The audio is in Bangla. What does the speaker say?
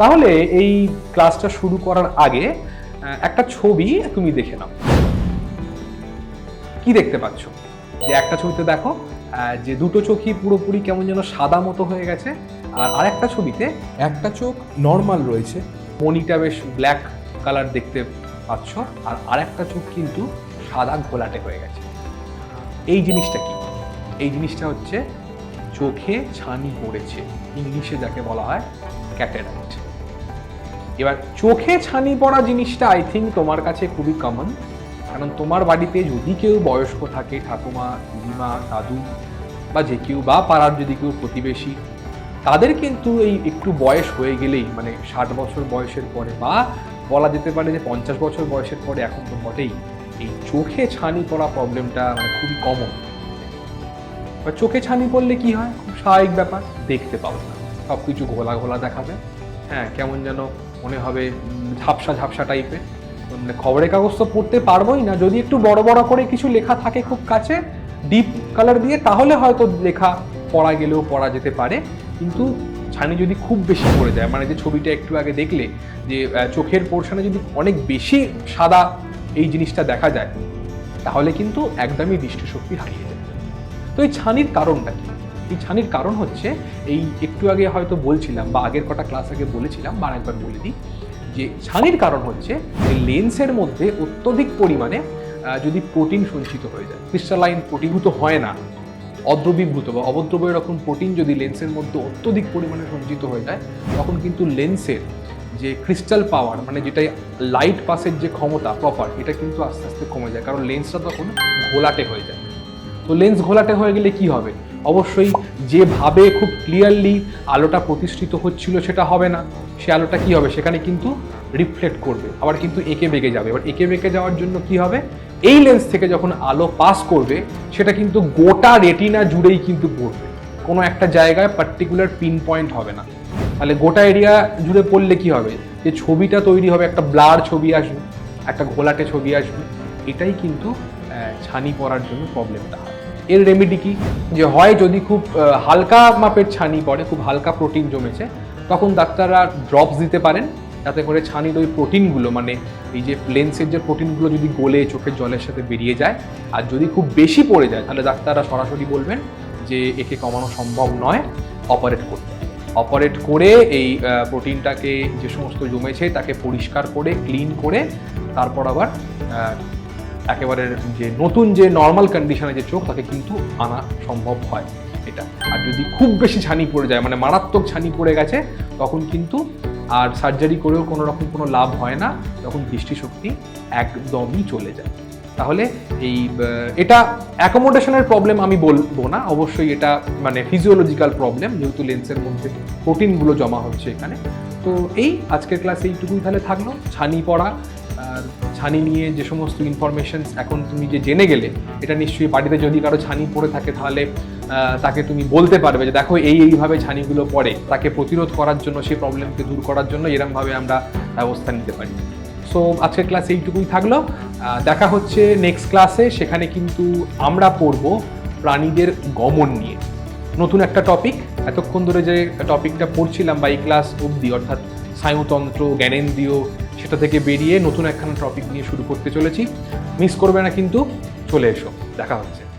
তাহলে এই ক্লাসটা শুরু করার আগে একটা ছবি তুমি দেখে নাও। কি দেখতে পাচ্ছ? যে একটা ছবিতে দেখো যে দুটো চোখই পুরোপুরি কেমন যেন সাদা মতো হয়ে গেছে, আর আরেকটা ছবিতে একটা চোখ নর্মাল রয়েছে। মনিটা বেশ ব্ল্যাক কালার দেখতে পাচ্ছ, আর আরেকটা চোখ কিন্তু সাদা ঘোলাটে হয়ে গেছে। এই জিনিসটা কি? এই জিনিসটা হচ্ছে চোখে ছানি পড়েছে। ইংলিশে যাকে বলা হয় ক্যাটারাক্ট এবার চোখে ছানি পড়া জিনিসটা আই থিঙ্ক তোমার কাছে খুবই কমন কারণ তোমার বাড়িতে যদি কেউ বয়স্ক থাকে, ঠাকুমা, দিদিমা, দাদু বা যে কেউ বা পাড়ার যদি কেউ প্রতিবেশী, তাদের কিন্তু এই একটু বয়স হয়ে গেলেই মানে ষাট বছর বয়সের পরে বা বলা যেতে পারে যে পঞ্চাশ বছর বয়সের পরে এখন তো বটেই, এই চোখে ছানি পড়া প্রবলেমটা মানে খুবই কমন বা চোখে ছানি পড়লে কি হয়? খুব স্বাভাবিক ব্যাপার। দেখতে পাবো। না সব কিছু ঘোলা ঘোলা দেখাবে। হ্যাঁ কেমন যেন মনে হবে ঝাপসা ঝাপসা টাইপের মানে খবরের কাগজ তো পড়তে পারবোই না। যদি একটু বড় বড় করে কিছু লেখা থাকে খুব কাছে ডিপ কালার দিয়ে, তাহলে হয়তো লেখা পড়া গেলেও পড়া যেতে পারে। কিন্তু ছানি যদি খুব বেশি পড়ে যায় মানে যে ছবিটা একটু আগে দেখলে, যে চোখের পোর্শনে যদি অনেক বেশি সাদা এই জিনিসটা দেখা যায়, তাহলে কিন্তু একদমই দৃষ্টিশক্তি হারিয়ে যায়। তো এই ছানির কারণটা কি? এই ছানির কারণ হচ্ছে এই একটু আগে হয়তো বলছিলাম বা আগের কটা ক্লাস আগে বলেছিলাম, বা আরেকবার বলে দিই, যে ছানির কারণ হচ্ছে এই লেন্সের মধ্যে অত্যধিক পরিমাণে যদি প্রোটিন সঞ্চিত হয়ে যায়, ক্রিস্টালাইন প্রোটিনভূত হয় না, অদ্রবীভূত বা অবদ্রব এরকম প্রোটিন যদি লেন্সের মধ্যে অত্যধিক পরিমাণে সঞ্চিত হয়ে যায়, তখন কিন্তু লেন্সের যে ক্রিস্টাল পাওয়ার মানে যেটা লাইট পাসের যে ক্ষমতা, প্রপার, এটা কিন্তু আস্তে আস্তে কমে যায়, কারণ লেন্সটা তখন ঘোলাটে হয়ে যায়। তো লেন্স ঘোলাটে হয়ে গেলে কি হবে? অবশ্যই যেভাবে খুব ক্লিয়ারলি আলোটা প্রতিষ্ঠিত হচ্ছিল সেটা হবে না। সে আলোটা কি হবে? সেখানে কিন্তু রিফ্লেক্ট করবে। আবার কিন্তু এঁকে বেঁকে যাবে। এবার এঁকে বেঁকে যাওয়ার জন্য কি হবে? এই লেন্স থেকে যখন আলো পাস করবে, সেটা কিন্তু গোটা রেটিনা জুড়েই কিন্তু পড়বে। কোনো একটা জায়গায় পার্টিকুলার পিন পয়েন্ট হবে না। তাহলে গোটা এরিয়া জুড়ে পড়লে কি হবে? যে ছবিটা তৈরি হবে, একটা ব্লার ছবি আসবে, একটা ঘোলাটে ছবি আসবে। এটাই কিন্তু ছানি পড়ার জন্য প্রবলেমটা হয় এর রেমেডি কি? যে হয় যদি খুব হালকা মাপের ছানি পড়ে, খুব হালকা প্রোটিন জমেছে, তখন ডাক্তাররা ড্রপস দিতে পারেন। যাতে করে ছানির ওই প্রোটিনগুলো মানে এই যে লেন্সের যে প্রোটিনগুলো যদি গলে চোখের জলের সাথে বেরিয়ে যায়, আর যদি খুব বেশি পড়ে যায়, তাহলে ডাক্তাররা সরাসরি বলবেন যে, একে কমানো সম্ভব নয় অপারেট করতে। অপারেট করে এই প্রোটিনটাকে যে সমস্ত জমেছে, তাকে পরিষ্কার করে ক্লিন করে, তারপর আবার একেবারে যে নতুন যে নর্মাল কন্ডিশনে যে চোখ, তাকে কিন্তু আনা সম্ভব হয় এটা। আর যদি খুব বেশি ছানি পড়ে যায় মানে মারাত্মক ছানি পড়ে গেছে, তখন কিন্তু আর সার্জারি করেও কোনো রকম কোনো লাভ হয় না, তখন দৃষ্টিশক্তি একদমই চলে যায়। তাহলে এই এটা অ্যাকোমোডেশনের প্রবলেম আমি বলব না। অবশ্যই এটা মানে ফিজিওলজিক্যাল প্রবলেম যেহেতু লেন্সের মধ্যে প্রোটিনগুলো জমা হচ্ছে এখানে। তো এই আজকের ক্লাসে এইটুকুই তাহলে থাকল। ছানি পড়া ছানি নিয়ে যে সমস্ত ইনফরমেশনস এখন তুমি যে জেনে গেলে, এটা নিশ্চয়ই বাড়িতে যদি কারও ছানি পড়ে থাকে তাহলে তাকে তুমি বলতে পারবে যে দেখো, এই এইভাবে ছানিগুলো পড়ে। তাকে প্রতিরোধ করার জন্য সেই প্রবলেমকে দূর করার জন্য এরমভাবে আমরা ব্যবস্থা নিতে পারি। সো আজকের ক্লাস এইটুকুই থাকল। দেখা হচ্ছে নেক্সট ক্লাসে সেখানে কিন্তু আমরা পড়ব প্রাণীদের গমন নিয়ে। নতুন একটা টপিক এতক্ষণ ধরে যে টপিকটা পড়ছিলাম বা এই ক্লাস অবধি, অর্থাৎ স্নায়ুতন্ত্র, জ্ঞানেন্দ্রিয় সেটা থেকে বেরিয়ে নতুন একখানা টপিক নিয়ে শুরু করতে চলেছি। মিস করবে না কিন্তু চলে এসো। দেখা হচ্ছে।